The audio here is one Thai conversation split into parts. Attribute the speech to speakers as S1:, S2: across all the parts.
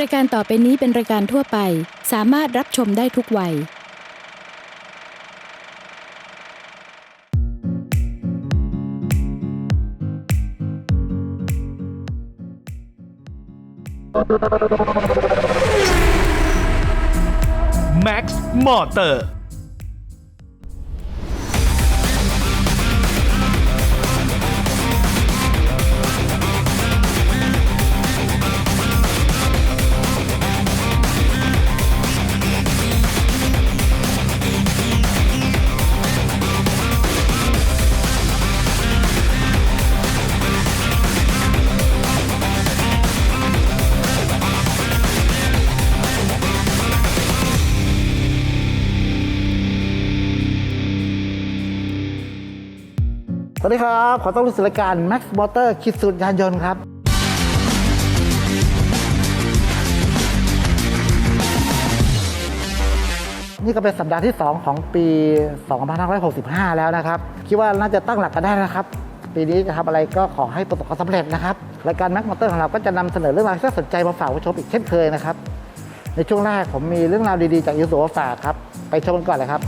S1: รายการต่อไปนี้เป็นรายการทั่วไป สามารถรับชมได้ทุกวัย
S2: Max Motor
S3: สวัสดีครับ ขอต้อนรับสู่รายการ Max Motor คิดสูตรยานยนต์ครับ นี่ก็เป็นสัปดาห์ที่ 2 ของปี 2565 แล้วนะครับ คิดว่าน่าจะตั้งหลักกันได้นะครับ ปีนี้จะทำอะไรก็ขอให้ประสบความสำเร็จนะครับ รายการ Max Motor ของเราก็จะนำเสนอเรื่องราวที่น่าสนใจมาฝากผู้ชมอีกเช่นเคยนะครับ ในช่วงแรกผมมีเรื่องราวดีๆ จากยูโซมาฝากครับ ไปชมกันก่อนเลยครับ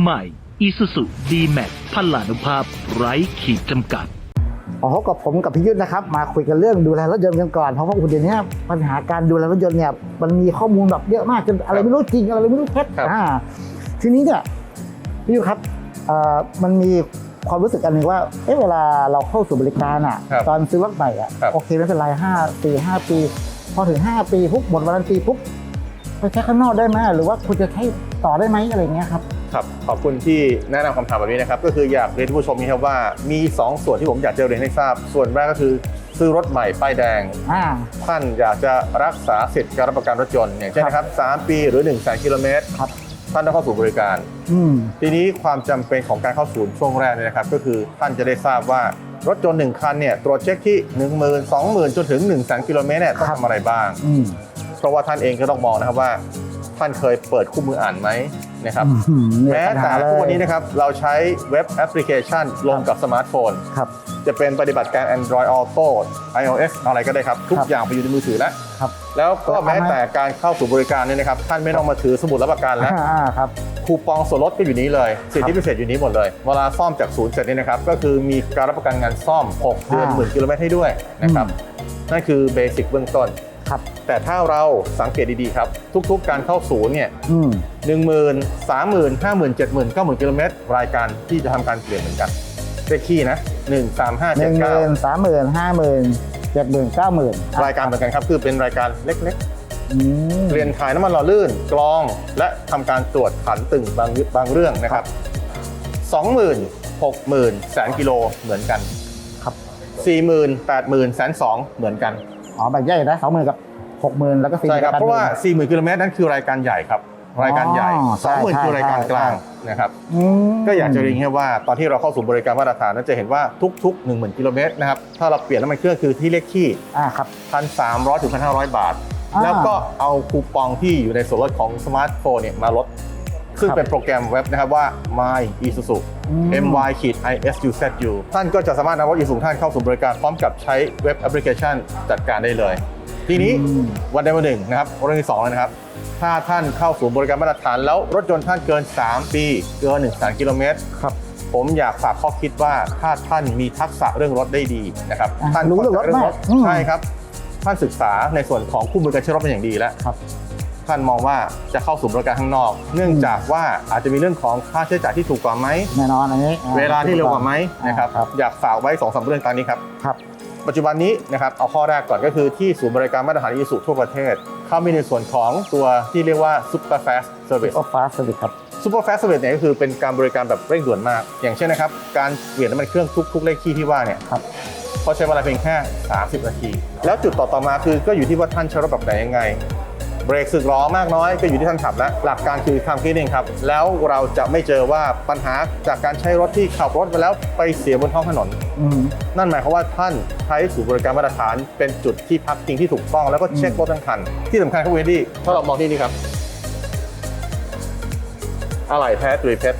S2: ใหม่ Isuzu D-Max พลานุภาพไร้ขีดจำกัด
S3: ขอพบกับผมกับพี่ยุทธนะครับ มาคุยกันเรื่องดูแลรถยนต์กันก่อนเพราะว่าเดี๋ยวนี้ปัญหาการดูแลรถยนต์เนี่ยมันมีข้อมูลแบบเยอะมากจนอะไรไม่รู้จริงอะไรไม่รู้เท็จ
S4: ครับ
S3: อ่าทีนี้เนี่ยพี่ยุทธครับเอ่อมันมีความรู้สึกอันหนึ่งว่าเอ๊ะเวลาเราเข้าสู่บริการอะ
S4: ครับ
S3: ตอนซื้อรถใหม่อะ
S4: ครับ
S3: โอเคไม่เป็นไรห้าปีห้าปี พอถึงห้าปีปุ๊บหมดวารันตีปุ๊บไปใช้ข้างนอกได้ไหมหรือว่าคุณจะใช้ต่อได้ไหมอะไรอย่างเงี้ยครับ
S4: ครับขอบคุณที่แนะนำคำถามแบบนี้นะครับก็คืออยากเรียนท่านผู้ชมนี้ครับว่ามี 2 ส่วนที่ผมอยากจะเรียนให้ทราบ ส่วนแรกก็คือซื้อรถใหม่ป้ายแดง
S3: อ่า
S4: ท่านอยากจะรักษาสิทธิ์การรับประกันรถยนต์อย่างเช่นนะครับ 3 ปีหรือ1นึ่งแสนกิโลเมตร
S3: ครับ
S4: ท่านต้องเข้าสู่บริการ
S3: อืม
S4: ทีนี้ความจำเป็นของการเข้าศูนย์ช่วงแรกเนี่ยนะครับ ก็คือท่านจะได้ทราบว่ารถยนต์หนึ่งคันเนี่ยตรวจเช็คที่ 1 0 0 0 0 2 0,000 จนถึง 1 0 0 0 0 0กิโลเมตรเนี่ยต้อง
S3: ครับ
S4: ทำอะไรบ้าง
S3: อืม
S4: เพราะว่าท่านเองก็ต้องมองนะครับว่า ท่านเคยเปิดคู่มืออ่านไหม นะครับ
S3: อืเนี่ย
S4: แม้
S3: ปัญ
S4: แต่
S3: หาเลย
S4: ทุกวันนี้นะครับเราใช้เว็บแอปพลิเคชันลงกับสมาร์ทโฟน
S3: ครับ
S4: จะเป็นปฏิบัติการ Android Auto iOS อะไรก็ได้ครับ ทุก
S3: ครับ
S4: อย่างไปอยู่ในมือถือแล้ว
S3: ครับ
S4: แล้วก็
S3: แล้ว
S4: แม้แต่การเข้าสู่บริการเนี่ยนะครับท่านไม่ต้องมาถือสมุดรับประกันแล้ว
S3: อ่าครับ
S4: คูปองส่วนลดก็อยู่นี้เลยสิทธิพิเศษอยู่นี้หมดเลยเวลาซ่อมจากศูนย์เสร็จเนี่ยนะครับก็คือมีการรับประกันงานซ่อม 6 เดือน
S3: อ่า
S4: หมื่นกิโลเมตรให้ด้วยนะครับนั่นคือเบสิกเบื้องต้น
S3: ครับ
S4: แต่ถ้าเราสังเกตดีๆครับ ทุกๆ การเข้าศูนย์เนี่ย
S3: อืม
S4: หนึ่งหมื่นสามหมื่นห้าหมื่นเจ็ดหมื่นเก้าหมื่นกิโลเมตรรายการที่จะทำการเปลี่ยนเหมือนกันเลขขี้นะหนึ่งสามห้า
S3: ห
S4: เจ็ด
S3: นึ่งห
S4: เก้า
S3: มื่นสามหมื่นห้าหมื่นเจ็ดหมื่นเก้าหมื่น
S4: รายการเหมือนกันครับ คือเป็นรายการเล็ก
S3: อืม
S4: ๆเปลี่ยนถ่ายน้ำมันหล่อลื่นกรอง และทำการตรวจขันตึงบางบางเรื่องนะครับสองหมื่นหกหมื่นแสนกิโลเหมือนกัน
S3: ครับ
S4: สี่หมื่นแปดหมื่นแสนสองเหมือนกัน
S3: อ๋อแบบใหญ่นะสองหมื่นกับหกหมื่นแล้วก็สี่
S4: ใช่ครับ
S3: ปด
S4: เพราะว่า
S3: หมื่น
S4: สี่หมื่นกิโลเมตรนั้นคือรายการใหญ่ครับรายการใหญ่
S3: อ๋อ
S4: สองหมื่น
S3: ใช่
S4: คือรายการ
S3: ใช่
S4: กลาง
S3: ใช่
S4: นะครับ
S3: อืม
S4: ก็อยากจะเรียนแค่ว่าตอนที่เราเข้าสู่บริการมาตรฐานนั้นจะเห็นว่าทุก ๆ 1 0,000กิโลเมตรนะครับถ้าเราเปลี่ยนน้ำมันเครื่องคือที่เลขที่
S3: อ่าครับ
S4: 1,300ถึง1,500 บาท
S3: อ่า
S4: แล้วก็เอาคูปองที่อยู่ในส่วนลดของสมาร์ทโฟนเนี่ยมาลด ซึ่ง
S3: ครับ
S4: เป็นโปรแกรมเว็บนะครับว่า My Isuzu
S3: อืม
S4: my isuzu ท่านก็จะสามารถนำรถอีซูท่านเข้าสู่บริการพร้อมกับใช้เว็บแอปพลิเคชันจัดการได้เลย ทีนี้
S3: อืม
S4: วันใดวันหนึ่งนะครับเรื่องที่สองเลยนะครับ ถ้าท่านเข้าสู่บริการมาตรฐาน แล้วรถยนต์ท่านเกิน 3 ปี เกิน1แสนกิโลเมตร
S3: ครับ
S4: ผมอยากฝากข้อคิดว่าถ้าท่านมีทักษะเรื่องรถได้ดีนะครับ
S3: อะ
S4: ท่าน
S3: รู้เรื่องรถ
S4: ข้ใจ
S3: มากอืม
S4: ใช่ครับ ท่านศึกษาในส่วนของคู่มือการใช้รถเป็นอย่างดีแล้ว
S3: ครับ
S4: ท่านมองว่าจะเข้าสู่บริการข้างนอก เนื่องจากว่าอาจจะมีเรื่องของค่าใช้จ่ายที่ถูกกว่าไหม
S3: แน่นอนอันนี้อ่
S4: เวลาที่เร็วกว่าไหมนะครับ
S3: ครับ
S4: อยากฝากไว้สองสามเรื่องตามนี้ครับ
S3: ครับ
S4: ปัจจุบันนี้นะครับเอาข้อแรกก่อนก็คือที่ศูนย์บริการมาตรฐานอีสุทั่วประเทศ เขามีในส่วนของตัวที่เรียกว่า Super Fast Service
S3: โอ้ฟ้าสวิตครับ
S4: Super Fast Service เนี่ยก็คือเป็นการบริการแบบเร่งด่วนมาก อย่างเช่นนะครับ การเปลี่ยนน้ำมันเครื่องทุกๆเลขที่ที่ว่าเนี่ย
S3: ครับ
S4: เขาใช้เวลาเพียงแค่ 30 นาที แล้วจุดต่อต่อมาคือก็อยู่ที่ว่าท่านใช้รถแบบไหนยังไง เบรกสึกล้อมากน้อยก็อยู่ที่ท่านขับแล้วหลักการคือทำแค่นี้เองครับ แล้วเราจะไม่เจอว่าปัญหาจากการใช้รถที่ขับรถมาแล้วไปเสียบนท้องถนน
S3: อืม
S4: นั่นหมายความว่าท่านใช้ศูนย์บริการมาตรฐานเป็นจุดที่พักพิงที่ถูกต้องแล้วก็เช็ครถทั้งคัน ที่สำคัญครับเวนดี้ถ้าเรามองที่นี่ครับอะไหล่แท้ตรีเพชร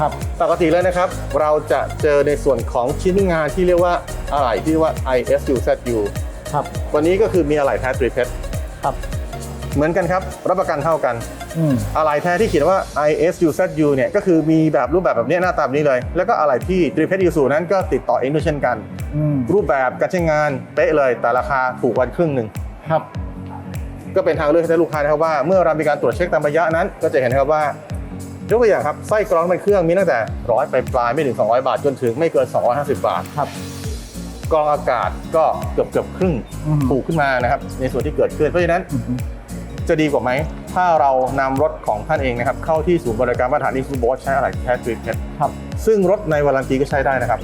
S3: ครับ
S4: ปกติแล้วนะครับ เราจะเจอในส่วนของชิ้นงานที่เรียกว่าอะไหล่ที่เรียกว่า ISUZU
S3: ครับ
S4: วันนี้ก็คือมีอะไหล่แท้ตรีเพชร
S3: ครับ
S4: เหมือนกันครับ รับประกันเท่ากัน
S3: อืม
S4: อะไหล่แท้ที่เขียนว่า ISUZU เนี่ยก็คือมีแบบรูปแบบแบบนี้หน้าตาแบบนี้เลย แล้วก็อะไหล่ที่ d r i p e t Isuzu นั้นก็ติดต่อเองด้วยเช่นกัน
S3: อืม
S4: รูปแบบการใช้งานเป๊ะเลยแต่ราคาถูกกวันครึ่งหนึ่ง
S3: ครับ
S4: ก็เป็นทางเลือกให้ลูกค้านะครับว่าเมื่อเรามีการตรวจเช็คตามระยะนั้น ก็จะเห็นนะครับว่ายกตัวอย่างครับไส้กรองน้ำมันเครื่องมีตั้งแต่ร้อยไปปลายๆไม่ถึง 200 บาทจนถึงไม่เกิน 250 บาท
S3: ครับ
S4: กรองอากาศก็เกือบเกือบครึ่ง
S3: อืม
S4: ถูกขึ้นมานะครับ ในส่วนที่เกิดขึ้นเพราะฉะนั้น
S3: อืม
S4: จะดีกว่าไหม ถ้าเรานำรถของท่านเองนะครับเข้าที่ศูนย์บริการมาตรฐานที่ซูบอสใช้อะไรแท้ทรีเพช
S3: ครับ
S4: ซึ่งรถในวารันตีก็ใช้ได้นะครับ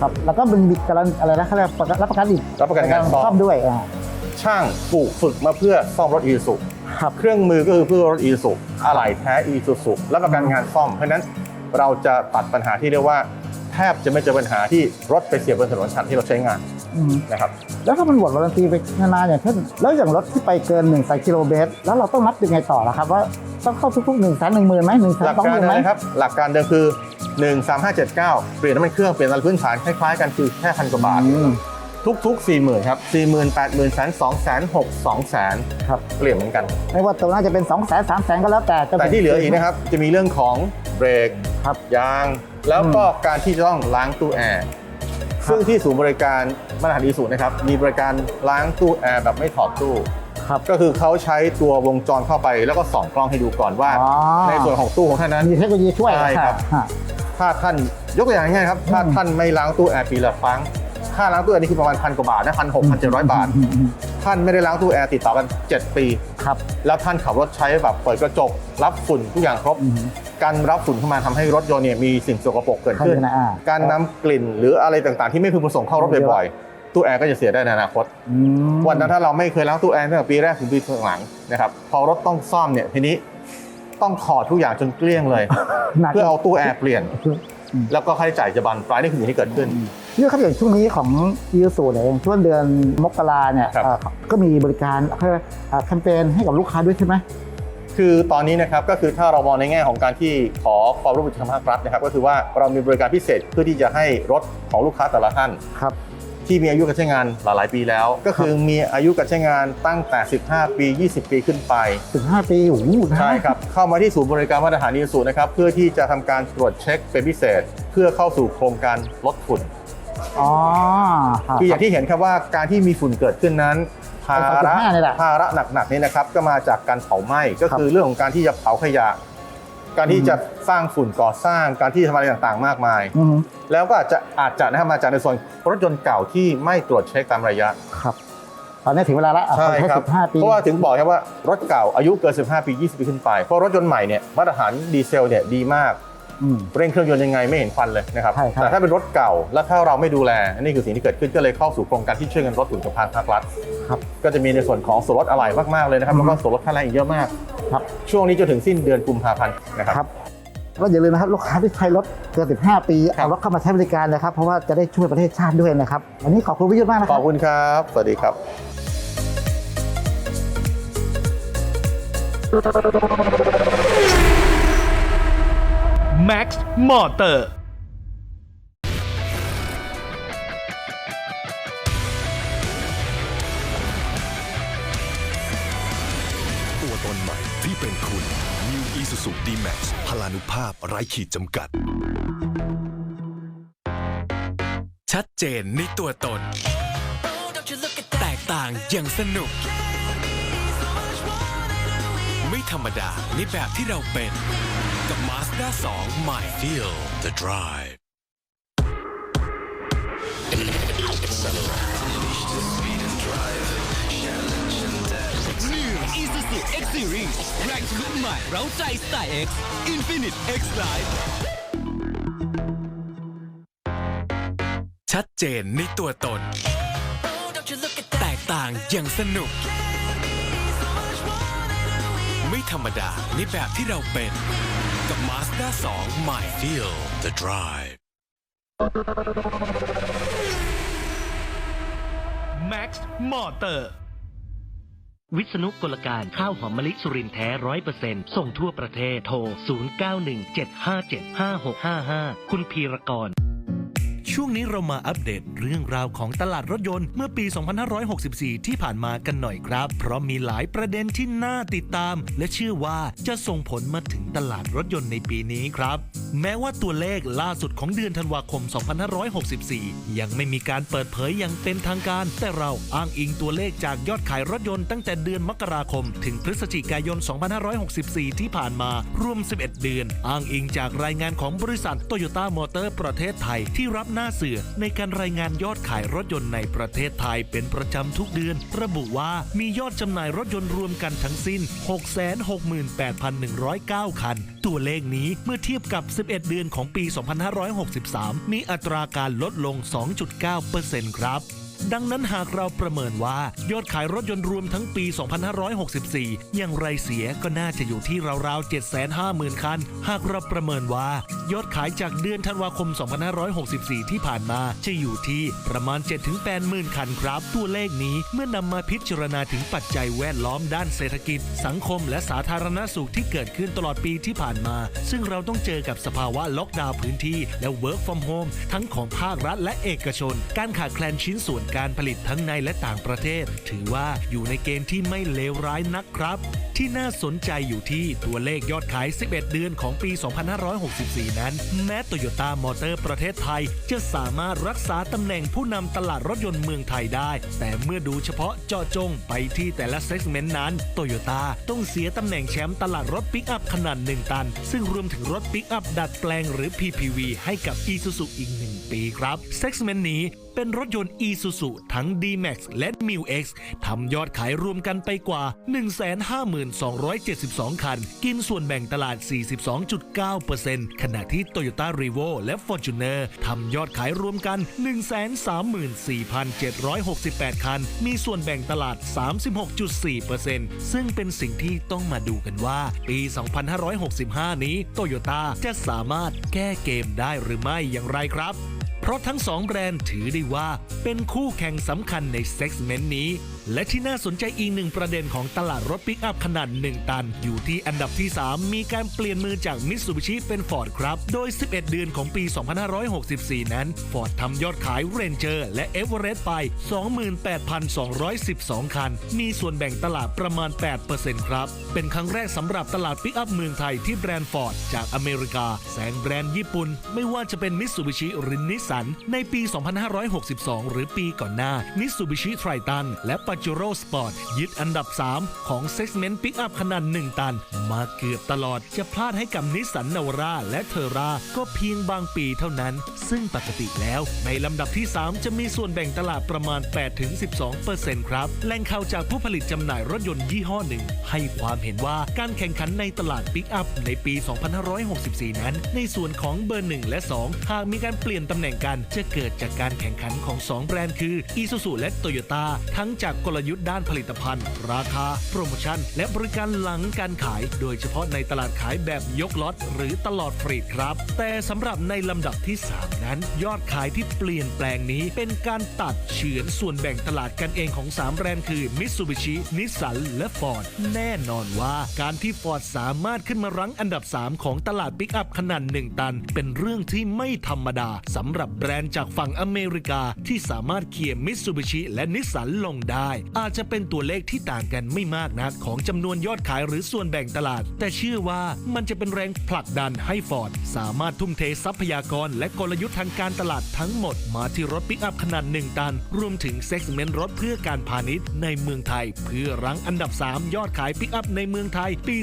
S3: ครับแล้วก็มันมีการันอะไรนะเขาเรียกประกันรับประกันอีก
S4: รับประกันงานซ่อม
S3: ซ่อมด้วยอ่า
S4: ช่างปลูกฝึกมาเพื่อซ่อมรถอีซู
S3: ครับ
S4: เครื่องมือก็คือเพื่อรถอีซูอะไหล่แท้อีซูซูรับประกันงานซ่อมเพราะฉะนั้นเราจะตัดปัญหาที่เรียกว่าแทบจะไม่เจอปัญหาที่รถไปเสียบนถนนชันที่เราใช้งาน
S3: อืม
S4: นะครับ
S3: แล้วถ้ามันหมดวารันตีไปนานๆอย่างเช่นแล้วอย่างรถที่ไปเกิน1นึ่งแสนกิโลเมตรแล้วเราต้องนับยังไงต่อล่ะครับ ว่าต้องเข้าทุกๆหนึ่งแสนหนึ่งหมื่นไหมหนึ่งแสน
S4: หลัก
S3: สองห
S4: การ
S3: มื่นไหม
S4: นะครับ หลักการเดิมคือ 13579 เปลี่ยนน้ำมันเครื่อง เปลี่ยนอะไรพื้นฐานคล้ายๆกันคือแค่พันกว่าบาท
S3: อืม
S4: ทุกๆ 40,000ครับ40,000 80,000แสน2แสน6 2แสน
S3: ครับ
S4: เปลี่ยนเหมือนกัน
S3: ไม่ว่าตัวน่าจะเป็น2องแสนสามแสนก็แล้วแต่จะ
S4: แต่ที่เหลืออีกนะครับ จะมีเรื่องของเบรก
S3: ครับ
S4: ยาง แล้วก็การที่จะต้องล้างตู้แอร์ ซึ่งที่ศูนย์บริการมาตรฐานอีสุนะครับ มีบริการล้างตู้แอร์แบบไม่ถอดตู้
S3: ครับ
S4: ก็คือเขาใช้ตัววงจรเข้าไป แล้วก็ส่องกล้องให้ดูก่อนว่า
S3: อ๋อ
S4: ในส่วนของตู้ของท่านนั้น
S3: มีเทคโนโลยีช่วย
S4: ใช่ครับ
S3: ฮะ
S4: ถ้าท่านยกตัวอย่างง่ายๆครับ ถ้าท่านไม่ล้างตู้แอร์ปีละครั้ง ค่าล้างตู้แอร์นี่คือประมาณพันกว่าบาทนะพันหกพันเจ็ดร้อยบาท
S3: อืมอืม
S4: ท่านไม่ได้ล้างตู้แอร์ติดต่อกัน 7 ปี
S3: ครับ
S4: แล้วท่านขับรถใช้แบบเปิดกระจก รับฝุ่นทุกอย่างครบ
S3: อืม
S4: การรับฝุ่นเข้ามาทำให้รถยนต์เนี่ยมีสิ่งสกปรกเกิดขึ้น
S3: เข้าใจนะอ่า
S4: การนำกลิ่นหรืออะไรต่างๆ ที่ไม่พึงประสงค์เข้ารถบ่อยๆ ตู้แอร์ก็จะเสียได้ในอนาคต
S3: อืม
S4: วันนั้นถ้าเราไม่เคยล้างตู้แอร์ตั้งแต่ปีแรกถึงปีหลังนะครับพอรถต้องซ่อมเนี่ยทีนี้ต้องถอดทุกอย่างจนเกลี้ยงเลย
S3: หนัก
S4: เพื่อเอาตู้แอร์เปลี่ยน
S3: อืม
S4: แล้วก็ค่าใช้จ่ายจะบานปลายนี่คือสิ่งที่เกิดขึ้น
S3: นี่ครับอย่างช่วงนี้ของยูสูเนี่ยอย่างช่วงเดือนมกราเนี่ย
S4: ครับ
S3: เอ่อก็มีบริการเขาเรียกว่าเอ่อแคมเปญให้กับลูกค้าด้วยใช่ไหม
S4: คือตอนนี้นะครับก็คือถ้าเรามองในแง่ของการที่ขอความร่วมมือจากทางภาครัฐนะครับก็คือว่าเรามีบริการพิเศษเพื่อที่จะให้รถของลูกค้าแต่ละท่าน
S3: ครับ
S4: ที่มีอายุการใช้งานหลายๆปีแล้ว ก็คือมีอายุการใช้งานตั้งแต่ 15 ปี 20 ปีขึ้นไป
S3: ถึง5ปีโอ้โหนะ
S4: ใช่ครับ เข้ามาที่ศูนย์บริการมาตรฐานอีสูนะครับ เพื่อที่จะทำการตรวจเช็คเป็นพิเศษ เพื่อเข้าสู่โครงการลดฝุ่น
S3: อ๋อรับ
S4: คืออย่างที่เห็นครับว่าการที่มีฝุ่นเกิดขึ้นนั้น ภาระ
S3: 2.5นี่แหละ
S4: ภาระหนักๆนี่นะครับ ก็มาจากการเผาไหม้ก็คือเรื่องของการที่จะเผาขยะ การที่จะสร้างฝุ่นก่อสร้างการที่ทำอะไรต่างๆ มากมาย
S3: อืม
S4: แล้วก็อาจจะอาจจะนะครับมาจากในส่วนรถยนต์เก่าที่ไม่ตรวจเช็คตามระยะ
S3: ครับ ตอนนี้ถึงเวลาแล้วอะ
S4: ใช่
S3: ขอแค่
S4: ครับ
S3: สิบห้าปี
S4: เพราะว่าถึงบอกครับว่ารถเก่าอายุเกิน 15 ปี 20 ปีขึ้นไป เพราะรถยนต์ใหม่เนี่ยมาตรฐานดีเซลเนี่ยดีมาก
S3: อืม
S4: เร่งเครื่องยนต์ยังไงไม่เห็นควันเลยนะครับ
S3: ใช่ครับ
S4: แต่ถ้าเป็นรถเก่าแล้วถ้าเราไม่ดูแลอันนี้คือสิ่งที่เกิดขึ้นก็เลยเข้าสู่โครงการที่ช่วยกันลดฝุ่นกับภาคภาครัฐ
S3: ครับ
S4: ก็จะมีในส่วนของส่วนลดอะไหล่มากๆเลยนะครับ
S3: อือ
S4: แล้ว
S3: ฮึ
S4: ก็ส่วนลดค่าแรงอีกเยอะมาก
S3: ครับ
S4: ช่วงนี้จนถึงสิ้นเดือนกุมภาพันธ์นะครับ
S3: ครับก็อย่าลืมนะครับลูกค้าที่ใช้รถเกิน15 ปี
S4: ครับ
S3: เอารถเข้ามาใช้บริการนะครับ เพราะว่าจะได้ช่วยประเทศชาติด้วยนะครับวันนี้ขอบคุณพิยุทธ์มากนะค
S4: ข
S3: รั
S4: อบบคุณครับสวัสดีครับ
S2: Max Motor
S5: ตัวตนใหม่ที่เป็นคุณ New Isuzu D-Max พลานุภาพไร้ขีดจำกัด ชัดเจนในตัวตน แตกต่างอย่างสนุกไม่ ธรรมดาในแบบที่เราเป็น กับ Mazda 2 ใหม่ Feel the drive
S6: New Isuzu X Series แรงทะลุใหม่เร้าใจสไตล์ X Infinite X Life
S5: ชัดเจนในตัวตน แตกต่างอย่างสนุกไม่ ธรรมดาในแบบที่เราเป็น กับ Mazda 2ใหม่ Feel the drive
S2: Max Motor วิษณุกลการข้าวหอมมะลิสุรินแท้ร้อยเปอร์เซ็นต์ส่งทั่วประเทศโทร 0917575655 คุณพีรกร ช่วงนี้เรามาอัปเดตเรื่องราวของตลาดรถยนต์เมื่อปี 2564 ที่ผ่านมากันหน่อยครับ เพราะมีหลายประเด็นที่น่าติดตาม และเชื่อว่าจะส่งผลมาถึงตลาดรถยนต์ในปีนี้ครับ แม้ว่าตัวเลขล่าสุดของเดือนธันวาคม 2564 ยังไม่มีการเปิดเผยอย่างเป็นทางการ แต่เราอ้างอิงตัวเลขจากยอดขายรถยนต์ตั้งแต่เดือนมกราคม ถึงพฤศจิกายน 2564 ที่ผ่านมารวม 11 เดือน อ้างอิงจากรายงานของบริษัทโตโยต้ามอเตอร์ประเทศไทยที่รับหน้าเสือในการรายงานยอดขายรถยนต์ในประเทศไทยเป็นประจำทุกเดือน ระบุว่ามียอดจำหน่ายรถยนต์รวมกันทั้งสิ้น 668,109 คัน ตัวเลขนี้เมื่อเทียบกับ 11 เดือนของปี 2563 มีอัตราการลดลง 2.9%ครับ ดังนั้นหากเราประเมินว่ายอดขายรถยนต์รวมทั้งปี 2564 อย่างไรเสียก็น่าจะอยู่ที่ราวๆ 750,000 คัน หากเราประเมินว่ายอดขายจากเดือนธันวาคม 2564 ที่ผ่านมาจะอยู่ที่ประมาณ 7-80,000 คันครับ ตัวเลขนี้เมื่อนำมาพิจารณาถึงปัจจัยแวดล้อมด้านเศรษฐกิจ สังคมและสาธารณสุขที่เกิดขึ้นตลอดปีที่ผ่านมา ซึ่งเราต้องเจอกับสภาวะล็อกดาวน์พื้นที่และ work from home ทั้งของภาครัฐและเอกชน การขาดแคลนชิ้นส่วนการผลิตทั้งในและต่างประเทศ ถือว่าอยู่ในเกณฑ์ที่ไม่เลวร้ายนักครับ ที่น่าสนใจอยู่ที่ตัวเลขยอดขาย 11 เดือนของปี 2564 นั้น แม้โตโยต้ามอเตอร์ประเทศไทย จะสามารถรักษาตำแหน่งผู้นำตลาดรถยนต์เมืองไทยได้ แต่เมื่อดูเฉพาะเจาะจงไปที่แต่ละเซกเมนต์นั้นโตโยต้าต้องเสียตำแหน่งแชมป์ตลาดรถปิกอัพขนาด 1 ตัน ซึ่งรวมถึงรถปิกอัพดัดแปลงหรือ PPV ให้กับ Isuzu อีก 1 ปีครับเซกเมนต์นี้ เป็นรถยนต์ Isuzu ทั้ง D-Max และ m i l X ทำยอดขายรวมกันไปกว่า 152,272 คัน กินส่วนแบ่งตลาด 42.9%ขณะที่ Toyota r e v o และ Fortuner ทำยอดขายรวมกัน 134,768 คัน มีส่วนแบ่งตลาด 36.4%ซึ่งเป็นสิ่งที่ต้องมาดูกันว่า ปี 2565 นี้ Toyota จะสามารถแก้เกมได้หรือไม่อย่างไรครับ เพราะทั้งสองแบรนด์ถือได้ว่าเป็นคู่แข่งสำคัญในเซ็กเมนต์นี้และที่น่าสนใจอีกหนึ่งประเด็นของตลาดรถปิกอัพขนาด 1 ตัน อยู่ที่อันดับที่ 3 มีการเปลี่ยนมือจากมิตซูบิชิเป็นฟอร์ดครับ โดย 11 เดือนของปี 2564 นั้นฟอร์ดทำยอดขายเรนเจอร์และเอเวอเรสต์ไป 28,212 คัน มีส่วนแบ่งตลาดประมาณ 8%ครับ เป็นครั้งแรกสำหรับตลาดปิกอัพเมืองไทยที่แบรนด์ฟอร์ดจากอเมริกาแซงแบรนด์ญี่ปุ่น ไม่ว่าจะเป็นมิตซูบิชิหรือนิสสันในปี 2562 หรือปีก่อนหน้ามิตซูบิชิไทรตันและปาจูโร่สปอร์ตยึดอันดับ 3 ของเซ็กเมนต์ปิกอัพขนาด 1 ตัน มาเกือบตลอดจะพลาดให้กับนิสสันนาวาร่าและเทอราก็เพียงบางปีเท่านั้น ซึ่งปกติแล้วในลำดับที่ 3 จะมีส่วนแบ่งตลาดประมาณ 8-12%ครับแหล่งข่าวจากผู้ผลิตจำหน่ายรถยนต์ยี่ห้อหนึ่ง ให้ความเห็นว่าการแข่งขันในตลาดปิกอัพในปี 2564 นั้น ในส่วนของเบอร์ 1 และ 2 หากมีการเปลี่ยนตำแหน่งกันจะเกิดจากการแข่งขันของ 2 แบรนด์คือ Isuzu และ Toyota ทั้งจากกลยุทธ์ด้านผลิตภัณฑ์ ราคา โปรโมชั่น และบริการหลังการขาย โดยเฉพาะในตลาดขายแบบยกล็อต หรือตลอดฟรีครับ แต่สำหรับในลำดับที่ 3 นั้น ยอดขายที่เปลี่ยนแปลงนี้ เป็นการตัดเฉือนส่วนแบ่งตลาดกันเองของ 3 แบรนด์คือ Mitsubishi Nissan และ Ford แน่นอนว่าการที่ Ford สามารถขึ้นมารั้งอันดับ 3 ของตลาดปิกอัพขนาด1ตัน เป็นเรื่องที่ไม่ธรรมดาสำหรับแบรนด์จากฝั่งอเมริกาที่สามารถเขี่ยมิตซูบิชิและนิสสันลงได้อาจจะเป็นตัวเลขที่ต่างกันไม่มากนักของจำนวนยอดขายหรือส่วนแบ่งตลาด แต่เชื่อว่ามันจะเป็นแรงผลักดันให้ฟอร์ดสามารถทุ่มเททรัพยากรและกลยุทธ์ทางการตลาดทั้งหมดมาที่รถปิกอัพขนาด 1 ตัน รวมถึงเซ็กเมนต์รถเพื่อการพาณิชย์ในเมืองไทย เพื่อรั้งอันดับ 3 ยอดขายปิกอัพในเมืองไทย ปี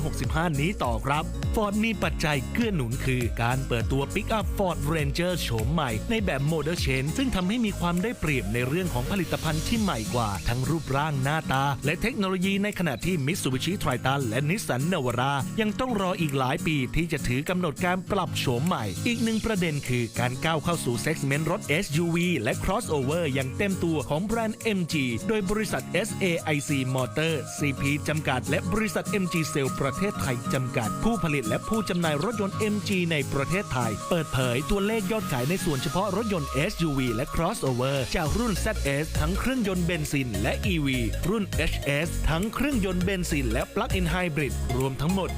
S2: 2565 นี้ต่อครับฟอร์ดมีปัจจัยเกื้อหนุนคือการเปิดตัวปิกอัพฟอร์ดเรนเจอร์โฉมใหม่ในแบบโมเดลเชนซึ่งทำให้มีความได้เปรียบในเรื่องของผลิตภัณฑ์ที่ใหม่กว่าทั้งรูปร่างหน้าตา และเทคโนโลยีในขณะที่มิตซูบิชิไทรตันและนิสสันนวาร่ายังต้องรออีกหลายปีที่จะถือกำหนดการปรับโฉมใหม่ อีกหนึ่งประเด็นคือการก้าวเข้าสู่เซ็กเมนต์รถ SUV และ crossover อย่างเต็มตัวของแบรนด์ MG โดยบริษัท SAIC Motor CP จำกัด และบริษัท MG Cell ประเทศไทยจำกัด ผู้ผลิตตและผู้จำหน่ายรถยนต์ MG ในประเทศไทย เปิดเผยตัวเลขยอดขายในส่วนเฉพาะรถยนต์ SUV และ crossover จากรุ่น ZS ทั้งเครื่องยนต์เบนซิน และ EV รุ่น HS ทั้งเครื่องยนต์เบนซิน และ Plug-in Hybrid รวมทั้งหมด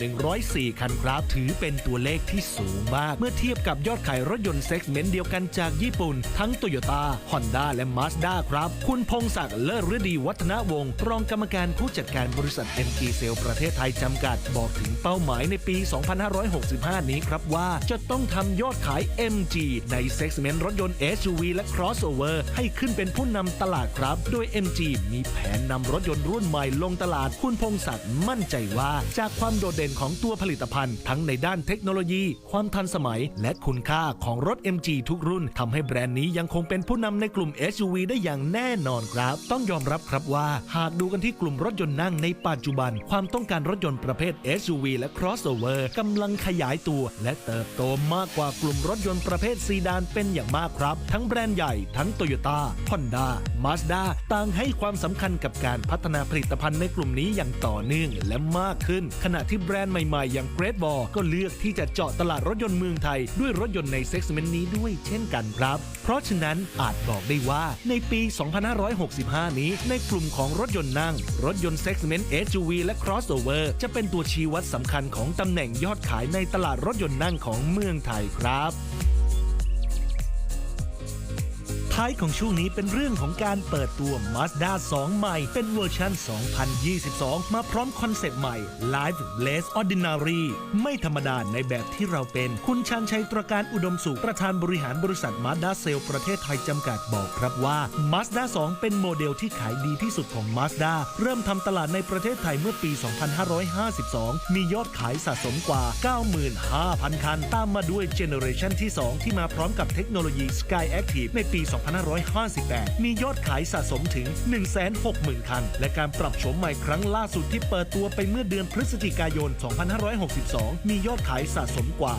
S2: 16,104 คันครับ ถือเป็นตัวเลขที่สูงมาก เมื่อเทียบกับยอดขายรถยนต์เซกเมนต์เดียวกันจากญี่ปุ่น ทั้ง Toyota Honda และ Mazda ครับ คุณพงศักดิ์เลิศฤดีวัฒนวงศ์รองกรรมการผู้จัดการบริษัท MG s a l ประเทศไทยจำกัด บอกถึงเป้าหมายในปี 2565 นี้ครับว่าจะต้องทำยอดขาย MG ในเซกเมนต์รถยนต์ SUV และ crossover ให้ขึ้นเป็นผู้นำตลาดครับ โดย MG มีแผนนำรถยนต์รุ่นใหม่ลงตลาด คุณพงศักดิ์มั่นใจว่า จากความโดดเด่นของตัวผลิตภัณฑ์ ทั้งในด้านเทคโนโลยี ความทันสมัย และคุณค่าของรถ MG ทุกรุ่นทำให้แบรนด์นี้ยังคงเป็นผู้นำในกลุ่ม SUV ได้อย่างแน่นอนครับ ต้องยอมรับครับว่า หากดูกันที่กลุ่มรถยนต์นั่งในปัจจุบัน ความต้องการรถยนต์ประเภท SUV และ crossover กำลังขยายตัว และเติบโตมากกว่ากลุ่มรถยนต์ประเภทซีดานเป็นอย่างมากครับ ทั้งแบรนด์ใหญ่ทั้ง Toyota Honda Mazda ต่างให้ความสำคัญกับการพัฒนาผลิตภัณฑ์ในกลุ่มนี้อย่างต่อเนื่องและมากขึ้น ขณะที่แบรนด์ใหม่ๆ อย่าง Great Wall ก็เลือกที่จะเจาะตลาดรถยนต์เมืองไทย ด้วยรถยนต์ในเซ็กซ์เมนต์นี้ด้วยเช่นกันครับ เพราะฉะนั้นอาจบอกได้ว่าในปี 2565 นี้ ในกลุ่มของรถยนต์นั่ง รถยนต์เซ็กซ์เมนต์ SUV และ crossover จะเป็นตัวชี้วัดสำคัญของตำแหน่งยอดขายในตลาดรถยนต์นั่งของเมืองไทยครับ ท้ายของช่วงนี้เป็นเรื่องของการเปิดตัว Mazda 2 ใหม่ เป็นเวอร์ชัน 2022 มาพร้อมคอนเซปต์ใหม่ Life Less Ordinary ไม่ธรรมดาในแบบที่เราเป็น คุณชันชัยตรการอุดมสุข ประธานบริหารบริษัท Mazda s a l e ประเทศไทยจำกัดบอกครับว่า Mazda 2 เป็นโมเดลที่ขายดีที่สุดของ Mazda เริ่มทำตลาดในประเทศไทยเมื่อปี 2552 มียอดขายสะสมกว่า 95,000 คัน ตามมาด้วยเจเนอเรชันที่ 2 ที่มาพร้อมกับเทคโนโลยี Sky Active ในปี 2 2558 มียอดขายสะสมถึง 160,000 คัน และการปรับโฉมใหม่ครั้งล่าสุดที่เปิดตัวไปเมื่อเดือนพฤศจิกายน 2562 มียอดขายสะสมกว่า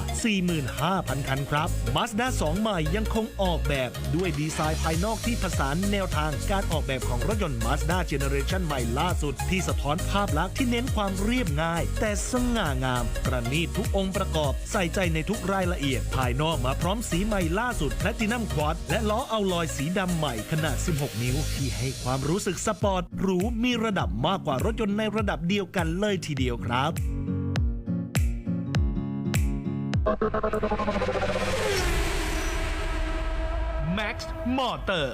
S2: 45,000 คันครับ Mazda 2 ใหม่ยังคงออกแบบด้วยดีไซน์ภายนอกที่ผสานแนวทางการออกแบบของรถยนต์ Mazda Generation ใหม่ล่าสุด ที่สะท้อนภาพลักษณ์ที่เน้นความเรียบง่าย แต่สง่างาม ประณีตทุกองค์ประกอบ ใส่ใจในทุกรายละเอียด ภายนอกมาพร้อมสีใหม่ล่าสุดแพลตินัมควอดและล้อเอาลอยสีดำใหม่ขนาด 16 นิ้ว ที่ให้ความรู้สึกสปอร์ตหรูมีระดับมากกว่ารถยนต์ในระดับเดียวกันเลยทีเดียวครับ Max Motor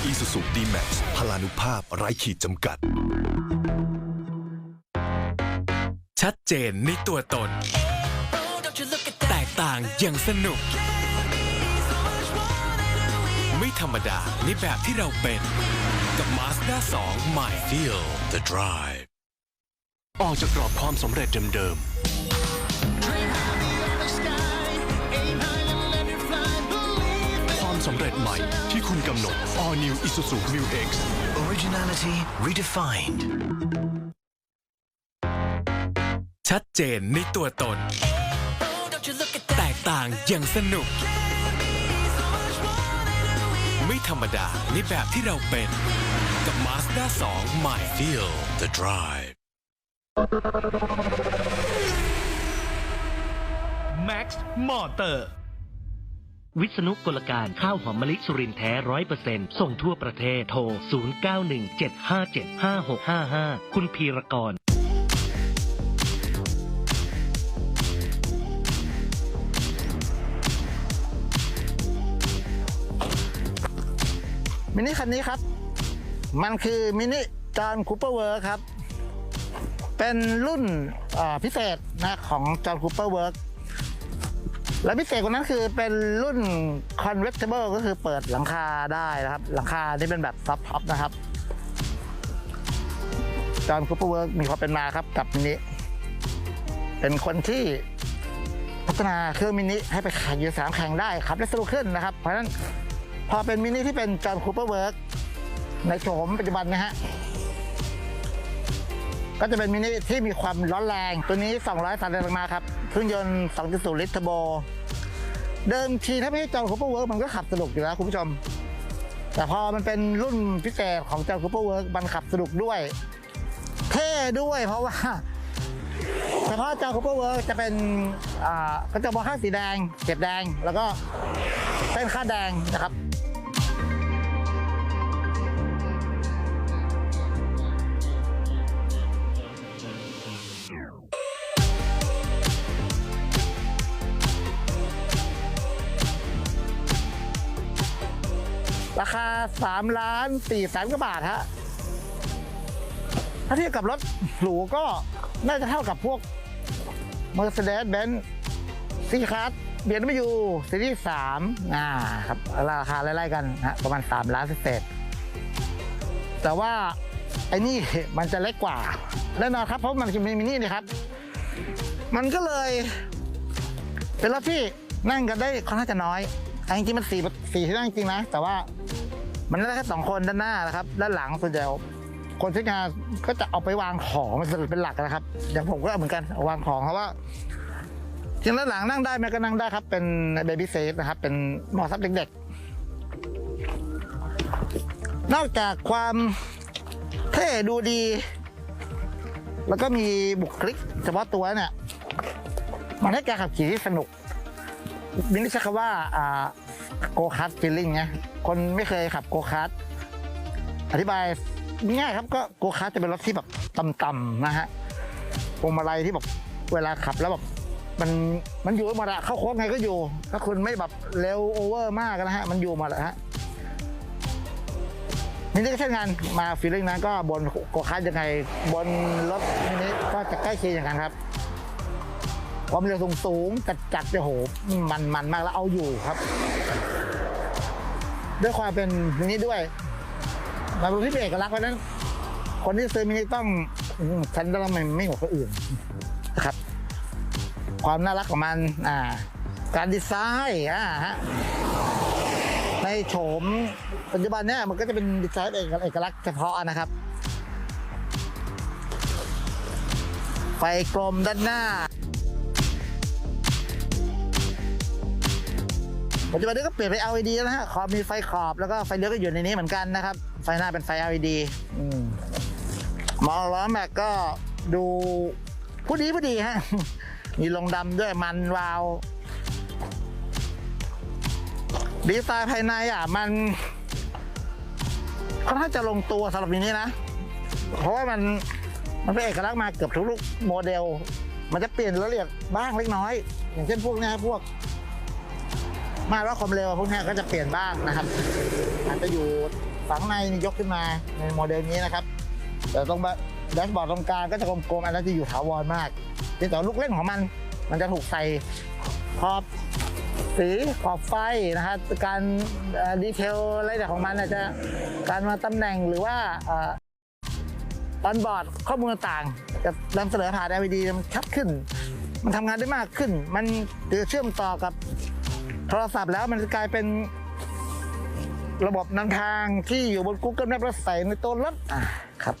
S5: New Isuzu D-Max พลานุภาพไร้ขีดจำกัด
S6: ชัดเจนในตัวตน แตกต่างอย่างสนุก ไม่ธรรมดาในแบบที่เราเป็น กับ Mazda 2ใหม่
S5: Feel the drive
S6: ออกจากกรอบความสำเร็จเดิมๆำเร็จใหม่ที่คุณกำหนด All New Isuzu Mu X
S7: Originality redefined.
S6: ชัดเจนในตัวตน แตกต่างอย่างสนุก ไม่ธรรมดาในแบบที่เราเป็น กับ Mazda 2ใหม่
S5: Feel the drive
S2: Max Motor วิษณุกลการข้าวหอมมะลิสุรินแท้ร้อยเปอร์เซ็นต์ส่งทั่วประเทศโทร 0917575655 คุณพีรกร
S3: มินิคันนี้ครับ มันคือมินิจอห์นคูเปอร์เวิร์ครับ เป็นรุ่นพิเศษนะของจอห์นคูเปอร์เวิร์ และพิเศษกว่านั้นคือเป็นรุ่น convertible ก็คือเปิดหลังคาได้นะครับ หลังคาที่เป็นแบบซับท็อปนะครับจอห์นคูเปอร์เวิร์กมีความเป็นมาครับกับมินิเป็นคนที่พัฒนาเครื่องมินิให้ไปแข่งยูสามแข่งได้ขับได้สะดวกขึ้นนะครับ เพราะฉะนั้นพอเป็นมินิที่เป็นจอห์นคูเปอร์เวิร์กในโฉมปัจจุบันนะฮะก็จะเป็นมินิที่มีความร้อนแรงตัวนี้ 200แรงมาครับ เครื่องยนต์ 2.0 ลิตรเทอร์โบ เดิมทีถ้าไม่ใช่จอคูเปอร์เวิร์กมันก็ขับสนุกอยู่แล้วคุณผู้ชม แต่พอมันเป็นรุ่นพิเศษของจอคูเปอร์เวิร์กมันขับสนุกด้วย เท่ด้วยเพราะว่าเฉพาะจอคูเปอร์เวิร์กจะเป็นอ่ากระจกมองข้างสีแดง เก็บแดง แล้วก็เส้นคาดแดงนะครับ ราคา3ล้าน4แสนกว่าบาทฮะถ้าเทียบกับรถหรูก็น่าจะเท่ากับพวก Mercedes-Benz c c l a s s BMW ซีรีส์3อ่าครับราคาไล่ๆกันนะฮะประมาณ 3 ล้านเศษแต่ว่าไอ้นี่มันจะเล็กกว่าแน่นอนครับเพราะมันเป็นมินินี่ครับ มันก็เลย เป็นรถที่นั่งกันได้ค่อนข้างจะน้อยอันจริงๆมันสี่ สี่ที่นั่งจริงนะ แต่ว่ามันได้แค่สองคนด้านหน้านะครับ ด้านหลังส่วนใหญ่คนใช้งานก็จะเอาไปวางของมันเป็นหลักนะครับ อย่างผมก็เหมือนกันาวางของเพราะว่าจริงด้านหลังนั่งได้แม้ก็นั่งได้ครับ เป็นเบบี้เซฟนะครับ เป็นเหมาะสำหรับเด็กๆ นอกจากความเท่ดูดี แล้วก็มีบุคลิกเฉพาะตัวเนี่ยมันให้การขับขี่ที่สนุกมินใช้คำว่า โกคาร์ดฟีลลิ่งไงคนไม่เคยขับโกคาร์ดอธิบายง่ายครับก็โกคาร์ดจะเป็นรถที่แบบต่ำๆนะฮะพวงมาลัยที่แบบเวลาขับแล้วแบบมันมันอยู่มดอะเข้าโค้งไงก็อยู่ ถ้าคุณไม่แบบเร็วโอเวอร์มากนะฮะ มันอยู่มดอะฮะนี่ก็เช่นกันมาฟีลลิ่งนั้นก็บนโกคาร์ดยังไงบนรถนี้ก็จะใกล้เคียงอย่างกันครับ ความเร็วสูงสูงจัดจัดๆโอ้โหมันมันมากแล้วเอาอยู่ครับ ด้วยความเป็นมินิด้วยมาดูที่เป็นเอกลักษณ์เพราะนั้น คนที่ซื้อมินิต้องฉันต้องไม่ไม่เหมือนคนอื่นนะครับ ความน่ารักของมันอ่า การดีไซน์อ่าฮะในโฉมปัจจุบันเนี่ยมันก็จะเป็นดีไซน์เอกเอกลักษณ์เฉพาะนะครับ ไฟกลมด้านหน้า ปัจจุบันนี้ก็เปลี่ยนไป LED แล้วนะฮะขอบมีไฟขอบแล้วก็ไฟเลี้ยวก็อยู่ในนี้เหมือนกันนะครับ ไฟหน้าเป็นไฟ LED อืมมองล้อแม็กก็ดูผู้ดีผู้ดีฮะ มีลงดำด้วยมันวาว ดีไซน์ภายในอะ มันค่อนข้างจะลงตัวสำหรับมินี้นะ เพราะว่ามันมันเป็นเอกลักษณ์มาเกือบทุกๆโมเดล มันจะเปลี่ยนรายละเอียดบ้างเล็กน้อย อย่างเช่นพวกนี้พวก มาว่าความเร็วพวกนี้ก็จะเปลี่ยนบ้างนะครับอาจจะอยู่ฝังในยกขึ้นมาในโมเดลนี้นะครับแต่ตรงแดชบอร์ดตรงกลางก็จะกลมๆอันนั้นจะอยู่ถาวรมากแต่ว่าลูกเล่นของมัน มันจะถูกใส่ขอบสีขอบไฟนะฮะการดีเทลอะไรแต่ของมันอาจจะการมาตำแหน่งหรือว่าตอนบอร์ดข้อมูลต่างจะนำเสนอผ่าน LED มันชัดขึ้น มันทำงานได้มากขึ้น มันจะเชื่อมต่อกับ โทรศัพท์แล้วมันจะกลายเป็นระบบนำทางที่อยู่บน Google Map แล้วใส่ในตัวรถอะครับ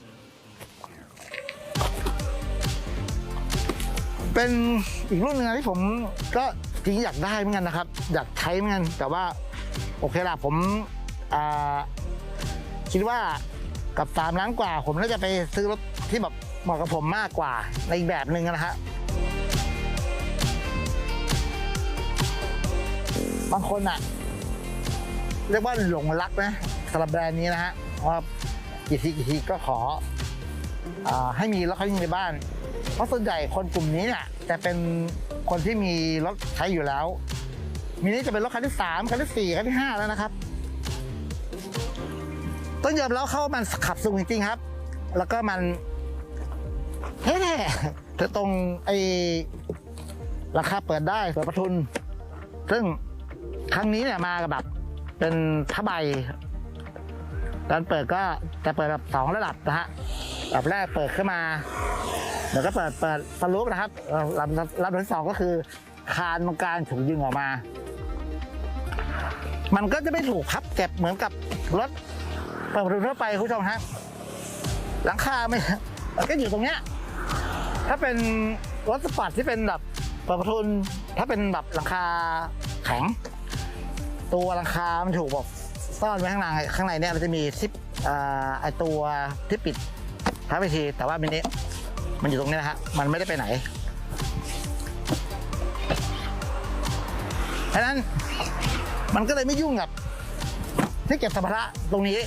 S3: เป็นอีกรุ่นหนึงนะที่ผมก็จริงๆอยากได้เหมือนกันนะครับ อยากใช้เหมือนกัน แต่ว่าโอเคละผมอ่าคิดว่ากับสามล้านกว่า ผมน่าจะไปซื้อรถที่แบบเหมาะกับผมมากกว่าในอีกแบบหนึ่งนะฮะ บางคนอะ เรียกว่าหลงรักนะสำหรับแบรนด์นี้นะฮะว่ากี่ทีกี่ทีก็ขออให้มีรถเขายิงในบ้าน เพราะส่วนใหญ่คนกลุ่มนี้เนี่ยจะเป็นคนที่มีรถใช้อยู่แล้ว มีนี้จะเป็นรถคันที่สามคันที่สี่คันที่ห้าแล้วนะครับต้องยอมแล้วเขามันขับสูงจริงๆครับ แล้วก็มันเฮ้เธอตรงไอ้ราคาเปิดได้เปิดประทุน ซึ่ง ครั้งนี้เนี่ยมากับแบบเป็นผ้าใบตอนเปิดก็จะเปิดแบบสองระดับนะฮะแบบแรกเปิดขึ้นมาเดี๋ยวก็เปิดเปิดสรุปนะครับเอ่อลำลำที่สองก็คือคานตรงกลางถูกยิงออกมา มันก็จะไม่ถูกพับเก็บเหมือนกับรถเปิดประตูทั่วไปคุณผู้ชมฮะหลังคาไม่ก็อยู่ตรงเนี้ยถ้าเป็นรถสปอร์ตที่เป็นแบบเปิดประทุนถ้าเป็นแบบหลังคาคข็ง ตัวหลังคามันถูกแบบซ่อนไว้ข้างในข้างในเนี่ยมันจะมีซิปอ่าไอตัวที่ปิดท้ายไปทีแต่ว่ามินิมันอยู่ตรงนี้นะฮะมันไม่ได้ไปไหนเพราะฉะนั้นมันก็เลยไม่ยุ่งกับที่เก็บสัมภาระตรงนี้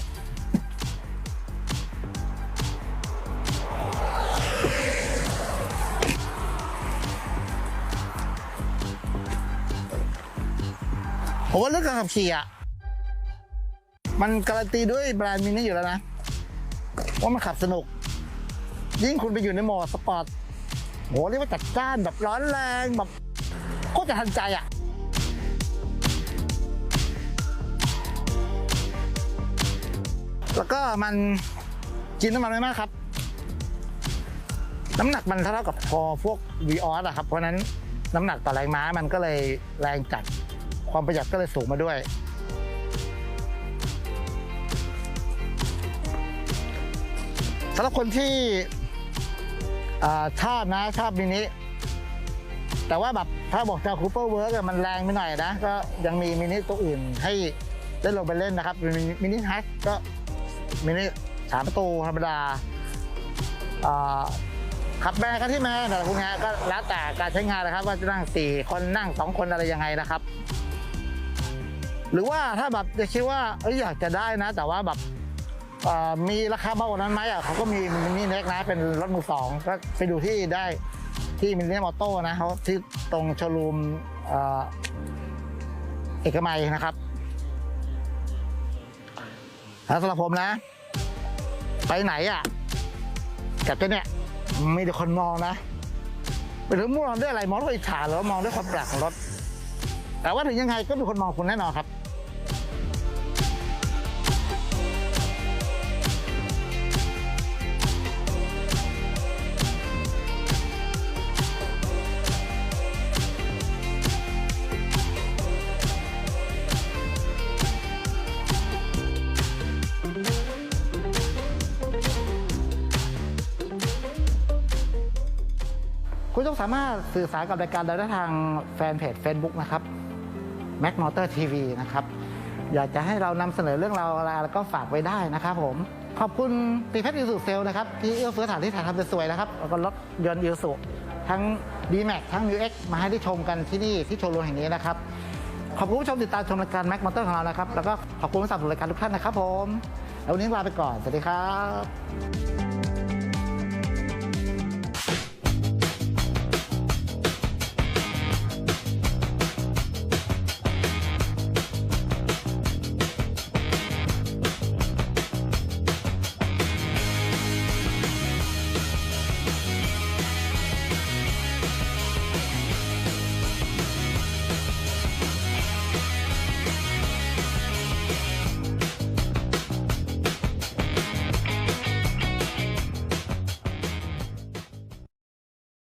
S3: ผมว่าเรื่องการขับขี่อะ มันการันตีด้วยแบรนด์มินิอยู่แล้วนะ ว่ามันขับสนุก ยิ่งคุณไปอยู่ในโหมดสปอร์ตโหเรียกว่าจัดจ้านแบบร้อนแรงแบบโคตรจะทันใจอะแล้วก็มันกินน้ำมันไม่มากครับ น้ำหนักมันเท่ากับพอพวกวีออสอะครับ เพราะนั้นน้ำหนักต่อแรงม้ามันก็เลยแรงจัด ความประหยัดก็เลยสูงมาด้วย สำหรับคนที่ชอบนะชอบมินิแต่ว่าแบบถ้าบอกจะคูเปอร์เวิร์กมันแรงไปหน่อยนะ ก็ยังมีมินิตัวอื่นให้ได้ลงไปเล่นนะครับมินิฮัทก็มินิสามประตูธรรมดาขับแบนกันที่แม่แต่พวกนี้ก็แล้วแต่การใช้งานนะครับ ว่าจะนั่งสี่คนนั่งสองคนอะไรยังไงนะครับ หรือว่าถ้าแบบจะคิดว่าเอยอยากจะได้นะ แต่ว่าแบบเอ่อมีราคาเบากว่านั้นไหมอะเขาก็มีมินิเน็กนะเป็นรถมือสองก็ไปดูที่ได้ที่มินิเน็กมอโต้นะเขาที่ตรงโชว์รูมเอ่อเอกมัยนะครับแล้วสำหรับผมนะ ไปไหนอะกับเจ้าเนี่ยมีแต่คนมองนะไปถึงมองด้วยอะไรมองด้วยอิจฉาหรือว่ามองด้วยความแปลกของรถ แต่ว่าถึงยังไงก็มีคนมองคุณแน่นอนครับ สามารถสื่อสารกับรายการเราได้ทางแฟนเพจ Facebook นะครับ Mac Motor TV นะครับ อยากจะให้เรานำเสนอเรื่องราวอะไรแล้วก็ฝากไว้ได้นะครับผม ขอบคุณตีเพชรอิสุเซลนะครับ ที่เอื้อเฟื้อสถานที่ถ่ายทำสวยๆนะครับ แล้วก็รถยนต์อิสุทั้ง d m a x ทั้ง New X มาให้ได้ชมกันที่นี่ที่โชว์รูมแห่งนี้นะครับ ขอบคุณผู้ชมติดตามชมรายการ Mac Motor ของเรานะครับ แล้วก็ขอบคุณผู้สนับสนุนรายการทุกท่านนะครับผม แล้ววันนี้ลาไปก่อน สวัสดีครับ